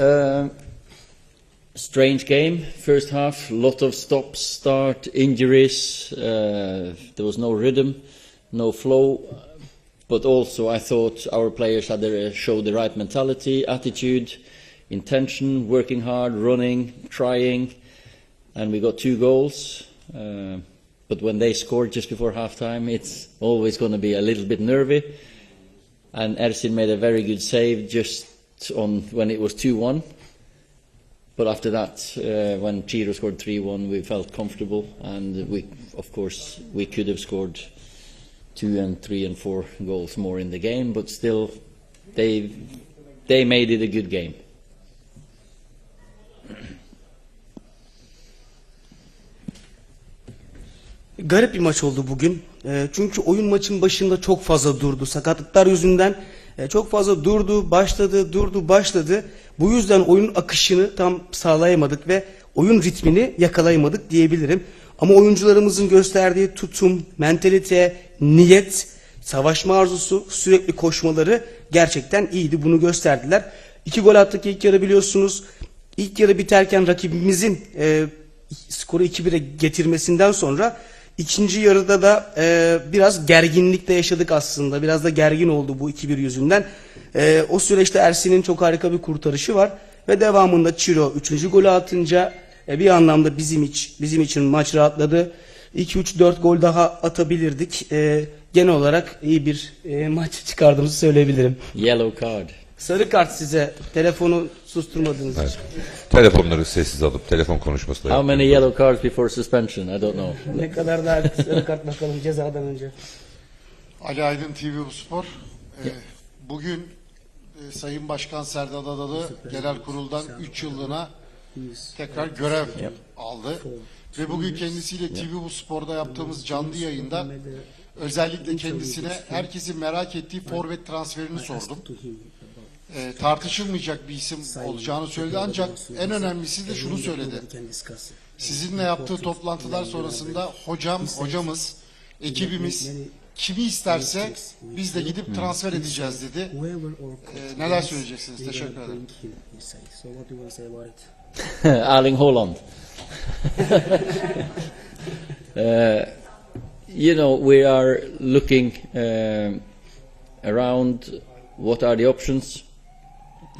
Uh, strange game. First half, lot of stop, start, injuries. Uh, there was no rhythm, no flow. But also, I thought our players had the, showed the right mentality, attitude, intention, working hard, running, trying, and we got two goals. Uh, but when they scored just before half-time, it's always going to be a little bit nervy. And Ersin made a very good save just on when it was 2-1. But after that, uh, when Chiro scored 3-1, we felt comfortable, and we, of course, we could have scored two and three and four goals more in the game, but still, they they made it a good game. Garip bir maç oldu bugün. E, çünkü oyun maçın başında çok fazla durdu. Sakatlıklar yüzünden e, çok fazla durdu, başladı, durdu, başladı. Bu yüzden oyun akışını tam sağlayamadık ve oyun ritmini yakalayamadık diyebilirim. Ama oyuncularımızın gösterdiği tutum, mentalite, niyet, savaşma arzusu, sürekli koşmaları gerçekten iyiydi. Bunu gösterdiler. İki gol attık ilk yarı biliyorsunuz. İlk yarı biterken rakibimizin e, skoru 2-1'e getirmesinden sonra ikinci yarıda da e, biraz gerginlikte yaşadık aslında. Biraz da gergin oldu bu 2-1 yüzünden. E, o süreçte Ersin'in çok harika bir kurtarışı var. Ve devamında Çiro 3. golü atınca e, bir anlamda bizim, iç, bizim için maç rahatladı. 2-3-4 gol daha atabilirdik. E, genel olarak iyi bir e, maç çıkardığımızı söyleyebilirim. Yellow card. Sarı kart size. Telefonu susturmadığınız için. Evet. Telefonları sessiz alıp telefon konuşması da How many yellow cards before suspension? I don't know. Ne kadar daha sarı kart bakalım cezadan önce. Ali Aydın TV Bu Spor. Ee, bugün e, Sayın Başkan Serdar Adalı Genel Kurul'dan 3 yıllığına tekrar görev aldı. Ve bugün kendisiyle TV Bu Spor'da yaptığımız canlı yayında özellikle kendisine herkesin merak ettiği forvet transferini sordum. Ee, tartışılmayacak bir isim olacağını söyledi ancak en önemlisi de şunu söyledi. Sizinle yaptığı toplantılar sonrasında hocam, hocamız, ekibimiz kimi isterse biz de gidip transfer edeceğiz dedi. Ee, neler söyleyeceksiniz? Teşekkür ederim. Erling Haaland. uh, you know, we are looking um around what are the options.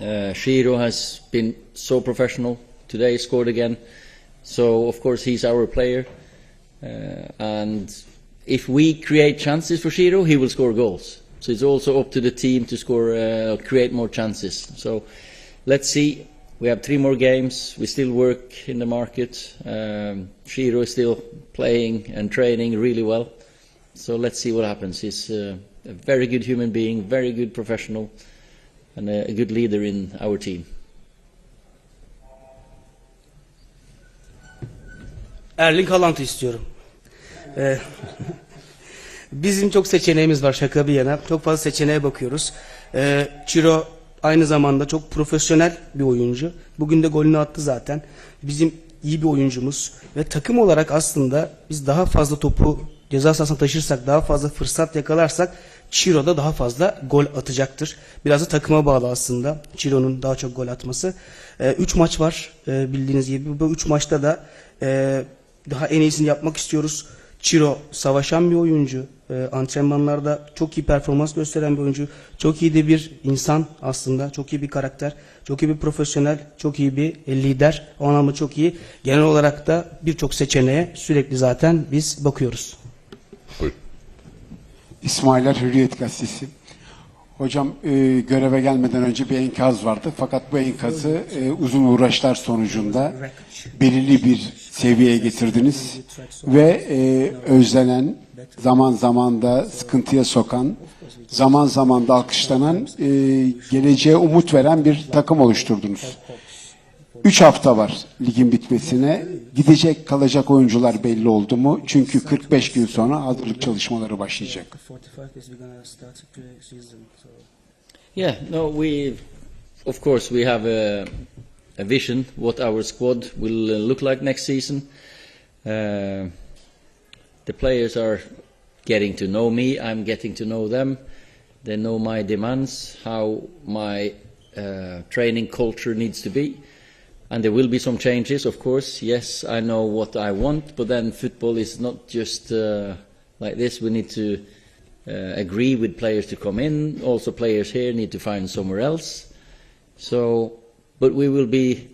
Uh, Shiro has been so professional today, scored again. So, of course, he's our player. Uh, and if we create chances for Shiro, he will score goals. So it's also up to the team to score, uh, create more chances. So let's see. We have three more games. We still work in the market. Um, Shiro is still playing and training really well. So let's see what happens. He's uh, a very good human being, very good professional, and a, good leader in our team. Erling Haaland'ı istiyorum. Ee, bizim çok seçeneğimiz var şaka bir yana. Çok fazla seçeneğe bakıyoruz. Ee, Ciro aynı zamanda çok profesyonel bir oyuncu. Bugün de golünü attı zaten. Bizim iyi bir oyuncumuz. Ve takım olarak aslında biz daha fazla topu ceza sahasına taşırsak, daha fazla fırsat yakalarsak Ciro da daha fazla gol atacaktır. Biraz da takıma bağlı aslında Ciro'nun daha çok gol atması. 3 maç var e, bildiğiniz gibi. Bu 3 maçta da e, daha en iyisini yapmak istiyoruz. Ciro savaşan bir oyuncu. E, antrenmanlarda çok iyi performans gösteren bir oyuncu. Çok iyi de bir insan aslında. Çok iyi bir karakter. Çok iyi bir profesyonel. Çok iyi bir lider. O anlamda çok iyi. Genel olarak da birçok seçeneğe sürekli zaten biz bakıyoruz. Buyurun. İsmailer Hürriyet Gazetesi. Hocam e, göreve gelmeden önce bir enkaz vardı. Fakat bu enkazı e, uzun uğraşlar sonucunda belirli bir seviyeye getirdiniz. Ve e, özlenen, zaman zaman da sıkıntıya sokan, zaman zaman da alkışlanan, e, geleceğe umut veren bir takım oluşturdunuz. Üç hafta var ligin bitmesine. Gidecek kalacak oyuncular belli oldu mu? Çünkü 45 gün sonra hazırlık çalışmaları başlayacak. Yeah, no, we, of course, we have a, a vision what our squad will uh, look like next season. Uh, the players are getting to know me. I'm getting to know them. They know my demands, how my uh, training culture needs to be. And there will be some changes, of course. Yes, I know what I want, but then football is not just uh, like this. We need to uh, agree with players to come in. Also, players here need to find somewhere else. So, but we will be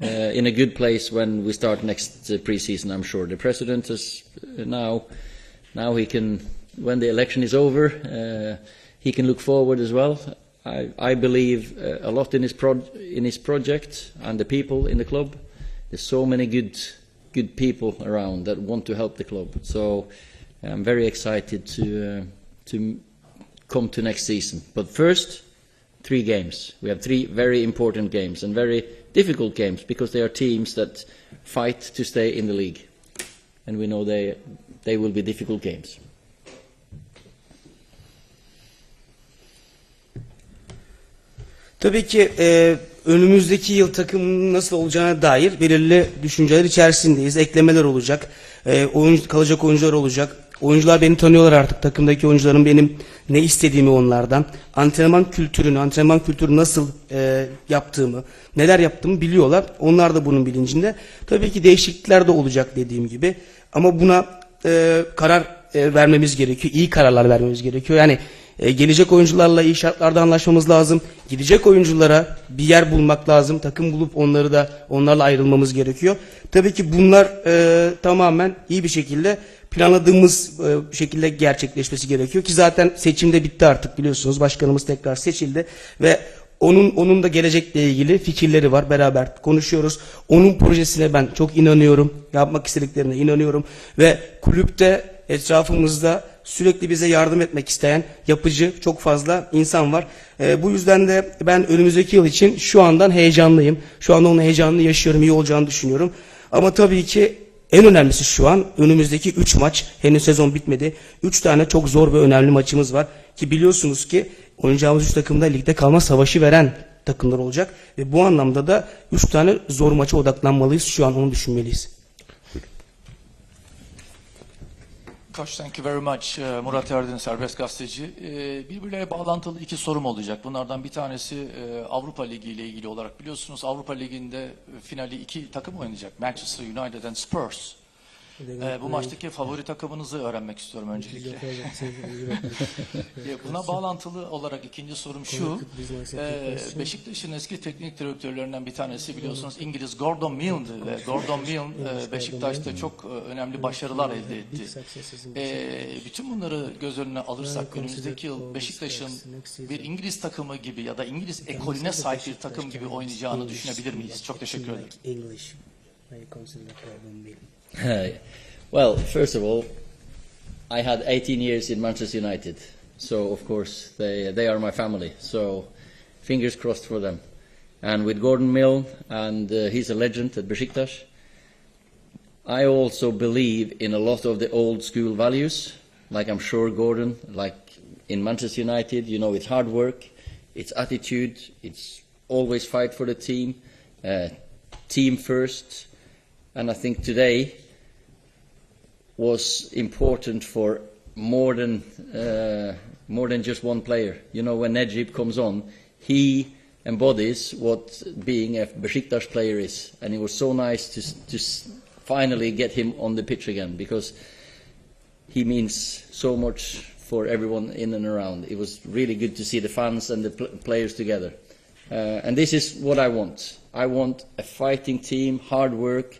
uh, in a good place when we start next uh, preseason. I'm sure the president is uh, now. Now he can, when the election is over, uh, he can look forward as well. I, I believe uh, a lot in his in his project and the people in the club. There's so many good good people around that want to help the club. So I'm very excited to uh, to come to next season. But first, three games. We have three very important games and very difficult games because they are teams that fight to stay in the league, and we know they they will be difficult games. Tabii ki e, önümüzdeki yıl takımın nasıl olacağına dair belirli düşünceler içerisindeyiz. Eklemeler olacak, e, oyuncu, kalacak oyuncular olacak. Oyuncular beni tanıyorlar artık. Takımdaki oyuncuların benim ne istediğimi onlardan, antrenman kültürünü, antrenman kültürü nasıl e, yaptığımı, neler yaptığımı biliyorlar. Onlar da bunun bilincinde. Tabii ki değişiklikler de olacak dediğim gibi. Ama buna e, karar e, vermemiz gerekiyor. İyi kararlar vermemiz gerekiyor. Yani e, gelecek oyuncularla iyi şartlarda anlaşmamız lazım. Gidecek oyunculara bir yer bulmak lazım. Takım bulup onları da onlarla ayrılmamız gerekiyor. Tabii ki bunlar e, tamamen iyi bir şekilde planladığımız e, şekilde gerçekleşmesi gerekiyor ki zaten seçimde bitti artık biliyorsunuz. Başkanımız tekrar seçildi ve onun onun da gelecekle ilgili fikirleri var. Beraber konuşuyoruz. Onun projesine ben çok inanıyorum. Yapmak istediklerine inanıyorum ve kulüpte etrafımızda sürekli bize yardım etmek isteyen yapıcı çok fazla insan var. Ee, bu yüzden de ben önümüzdeki yıl için şu andan heyecanlıyım. Şu anda onun heyecanını yaşıyorum, iyi olacağını düşünüyorum. Ama tabii ki en önemlisi şu an önümüzdeki 3 maç. Henüz sezon bitmedi. 3 tane çok zor ve önemli maçımız var. Ki biliyorsunuz ki oynayacağımız 3 takımda ligde kalma savaşı veren takımlar olacak. Ve bu anlamda da 3 tane zor maça odaklanmalıyız. Şu an onu düşünmeliyiz. Koç, thank you very much. Ee, Murat Erdin, serbest gazeteci. Ee, Birbirleriyle bağlantılı iki sorum olacak. Bunlardan bir tanesi e, Avrupa Ligi ile ilgili olarak biliyorsunuz Avrupa Ligi'nde e, finali iki takım oynayacak. Manchester United and Spurs. Ee, bu maçtaki favori takımınızı öğrenmek istiyorum öncelikle. Buna bağlantılı olarak ikinci sorum şu. Ee, Beşiktaş'ın eski teknik direktörlerinden bir tanesi biliyorsunuz İngiliz Gordon Milne'di ve Gordon Milne e, Beşiktaş'ta çok e, önemli başarılar elde etti. Ee, bütün bunları göz önüne alırsak önümüzdeki yıl Beşiktaş'ın bir İngiliz takımı gibi ya da İngiliz ekolüne sahip bir takım gibi oynayacağını düşünebilir miyiz? Çok teşekkür ederim. Well, first of all, I had 18 years in Manchester United, so of course they they are my family. So fingers crossed for them. And with Gordon Mill, and uh, he's a legend at Besiktas. I also believe in a lot of the old school values, like I'm sure Gordon, like in Manchester United, you know, it's hard work, it's attitude, it's always fight for the team, uh, team first, and I think today was important for more than uh, more than just one player. You know, when Najib comes on, he embodies what being a Besiktas player is, and it was so nice to to finally get him on the pitch again because he means so much for everyone in and around. It was really good to see the fans and the pl- players together. Uh, and this is what I want. I want a fighting team, hard work,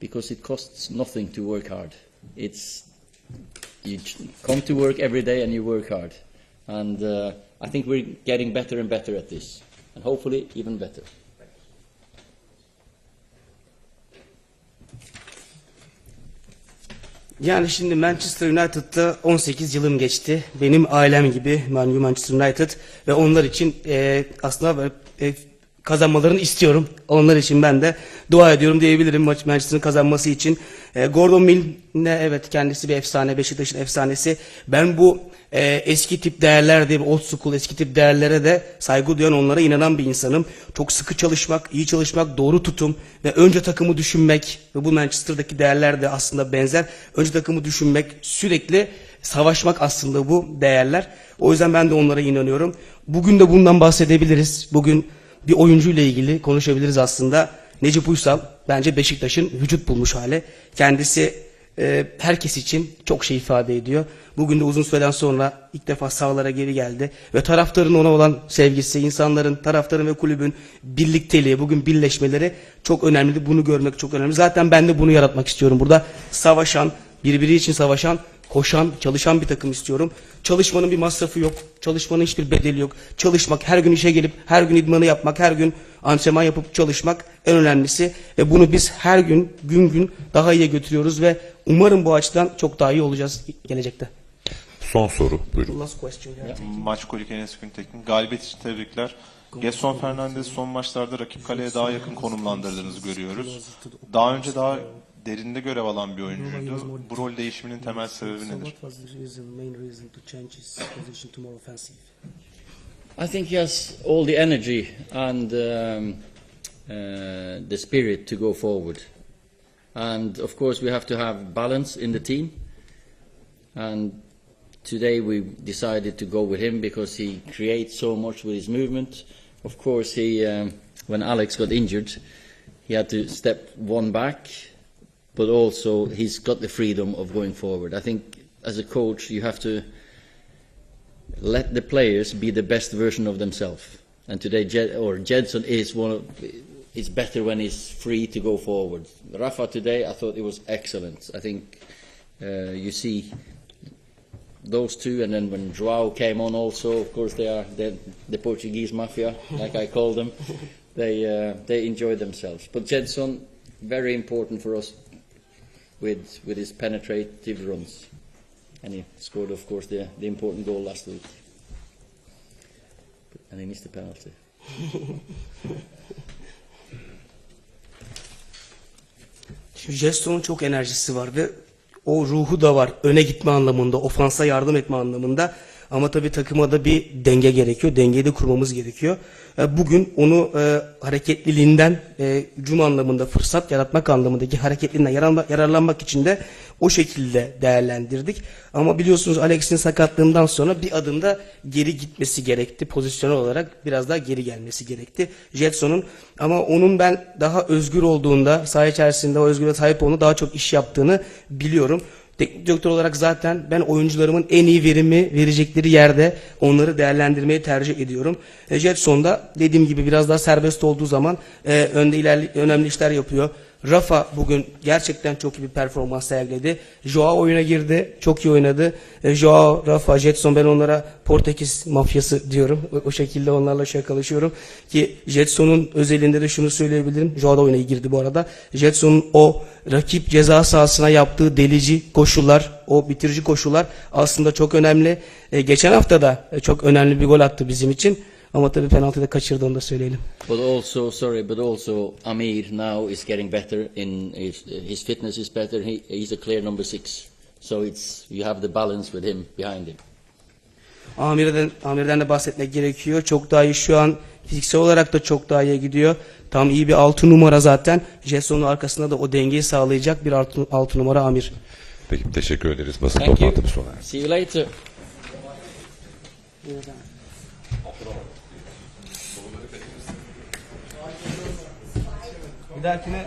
because it costs nothing to work hard. It's you come to work every day and you work hard, and uh, I think we're getting better and better at this, and hopefully even better. Yani şimdi Manchester United'da 18 yılım geçti. Benim ailem gibi Man Manchester United ve onlar için e, aslında e, kazanmalarını istiyorum. Onlar için ben de dua ediyorum diyebilirim maç Manchester'ın kazanması için. E, Gordon Mill'ne evet kendisi bir efsane, Beşiktaş'ın efsanesi. Ben bu e, eski tip değerler diye old school eski tip değerlere de saygı duyan onlara inanan bir insanım. Çok sıkı çalışmak, iyi çalışmak, doğru tutum ve önce takımı düşünmek ve bu Manchester'daki değerler de aslında benzer. Önce takımı düşünmek, sürekli savaşmak aslında bu değerler. O yüzden ben de onlara inanıyorum. Bugün de bundan bahsedebiliriz. Bugün bir oyuncuyla ilgili konuşabiliriz aslında. Necip Uysal bence Beşiktaş'ın vücut bulmuş hali. Kendisi e, herkes için çok şey ifade ediyor. Bugün de uzun süreden sonra ilk defa sahalara geri geldi. Ve taraftarın ona olan sevgisi, insanların, taraftarın ve kulübün birlikteliği, bugün birleşmeleri çok önemli. Bunu görmek çok önemli. Zaten ben de bunu yaratmak istiyorum. Burada savaşan, birbiri için savaşan, koşan, çalışan bir takım istiyorum. Çalışmanın bir masrafı yok. Çalışmanın hiçbir bedeli yok. Çalışmak, her gün işe gelip, her gün idmanı yapmak, her gün antrenman yapıp çalışmak en önemlisi. Ve bunu biz her gün, gün gün daha iyiye götürüyoruz ve umarım bu açıdan çok daha iyi olacağız gelecekte. Son soru buyurun. Last question. yeah. Maç golü Enes Güntekin. Galibiyet için tebrikler. Gerson Fernandez son maçlarda rakip kaleye daha yakın konumlandırdığınızı görüyoruz. Daha önce daha derinde görev alan bir oyuncuydu. Bu rol değişiminin temel sebebi nedir? the main reason to change his position to more offensive? I think he has all the energy and um, uh, the spirit to go forward. And of course, we have to have balance in the team. And today we decided to go with him because he creates so much with his movement. Of course, he um, when Alex got injured, he had to step one back, but also he's got the freedom of going forward. I think as a coach, you have to let the players be the best version of themselves. And today, Jed, or Jedson is one of, is better when he's free to go forward. Rafa today, I thought it was excellent. I think uh, you see those two, and then when Joao came on, also, of course, they are the, the Portuguese mafia, like I call them. They uh, they enjoy themselves. But Jedson, very important for us with with his penetrative runs and he scored, of course, the, the important goal last week. And he missed the penalty. Şimdi Jeston'un çok enerjisi var ve o ruhu da var. Öne gitme anlamında, ofansa yardım etme anlamında. Ama tabii takıma da bir denge gerekiyor. Dengeyi de kurmamız gerekiyor. E, Bugün onu e, hareketliliğinden, e, hücum anlamında fırsat yaratmak anlamındaki hareketliliğinden yararlanmak, için de o şekilde değerlendirdik. Ama biliyorsunuz Alex'in sakatlığından sonra bir adım da geri gitmesi gerekti. Pozisyonel olarak biraz daha geri gelmesi gerekti. Jetson'un ama onun ben daha özgür olduğunda, saha içerisinde o özgürlüğe sahip olduğunu daha çok iş yaptığını biliyorum. Teknik direktör olarak zaten ben oyuncularımın en iyi verimi verecekleri yerde onları değerlendirmeyi tercih ediyorum. E, Jetson da dediğim gibi biraz daha serbest olduğu zaman e, önde ilerli, önemli işler yapıyor. Rafa bugün gerçekten çok iyi bir performans sergiledi. Joao oyuna girdi. Çok iyi oynadı. E, Joao, Rafa, Jetson ben onlara Portekiz mafyası diyorum. O, şekilde onlarla şakalaşıyorum. Ki Jetson'un özelinde de şunu söyleyebilirim. Joao da oyuna girdi bu arada. Jetson'un o rakip ceza sahasına yaptığı delici koşullar, o bitirici koşullar aslında çok önemli. E, geçen hafta da e, çok önemli bir gol attı bizim için. Ama tabii penaltıyı da kaçırdı onu da söyleyelim. But also, sorry, but also Amir now is getting better in his, his fitness is better. He, he's a clear number six. So it's you have the balance with him behind him. Amir'den, Amir'den de bahsetmek gerekiyor. Çok daha iyi şu an fiziksel olarak da çok daha iyi gidiyor. Tam iyi bir altı numara zaten. Jetson'un arkasında da o dengeyi sağlayacak bir altı, altı numara Amir. Peki teşekkür ederiz. Basın Thank you. toplantımız sona erdi. See you later. Dahakine